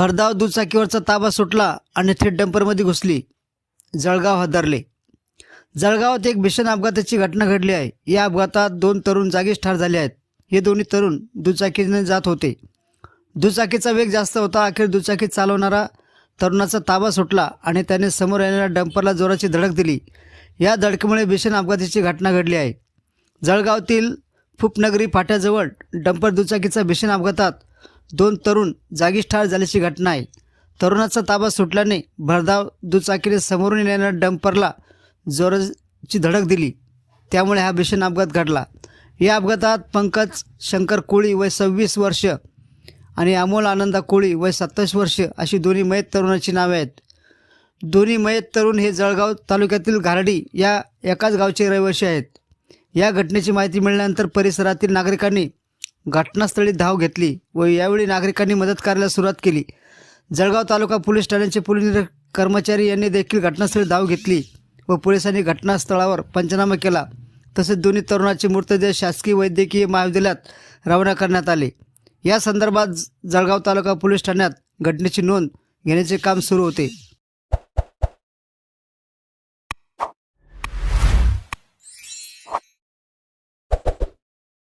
भरधाव दुचाकीवरचा ताबा सुटला आणि थेट डंपरमध्ये घुसली. जळगाव हादरले. जळगावात एक भीषण अपघाताची घटना घडली आहे. या अपघातात दोन तरुण जागीच ठार झाले आहेत. हे दोन्ही तरुण दुचाकीने जात होते. दुचाकीचा वेग जास्त होता अखेर दुचाकी चालवणारा तरुणाचा ताबा सुटला आणि त्याने समोर येणाऱ्या डंपरला जोराची धडक दिली. या धडकेमुळे भीषण अपघाताची घटना घडली आहे. जळगावातील फुपनगरी फाट्याजवळ डंपर दुचाकीचा भीषण अपघातात दोन तरुण जागीच ठार झाल्याची घटना आहे. तरुणाचा ताबा सुटल्याने भरधाव दुचाकीने समोरून येणाऱ्या डंपरला जोराची धडक दिली. त्यामुळे हा भीषण अपघात घडला. या अपघातात पंकज शंकर कोळी वय सव्वीस वर्ष आणि अमोल आनंदा कोळी वय सत्तावीस वर्ष अशी दोन्ही मयत तरुणाची नावे आहेत. दोन्ही मयत तरुण हे जळगाव तालुक्यातील घारडी या एकाच गावचे रहिवासी आहेत. या घटनेची माहिती मिळाल्यानंतर परिसरातील नागरिकांनी घटनास्थळी धाव घेतली व यावेळी नागरिकांनी मदत करायला सुरुवात केली. जळगाव तालुका पोलीस ठाण्याचे पोलीस कर्मचारी यांनी देखील घटनास्थळी धाव घेतली व पोलिसांनी घटनास्थळावर पंचनामा केला. तसेच दोन्ही तरुणाचे मृतदेह शासकीय वैद्यकीय महाविद्यालयात रवाना करण्यात आले. या संदर्भात जळगाव तालुका पोलीस ठाण्यात घटनेची नोंद घेण्याचे काम सुरू होते.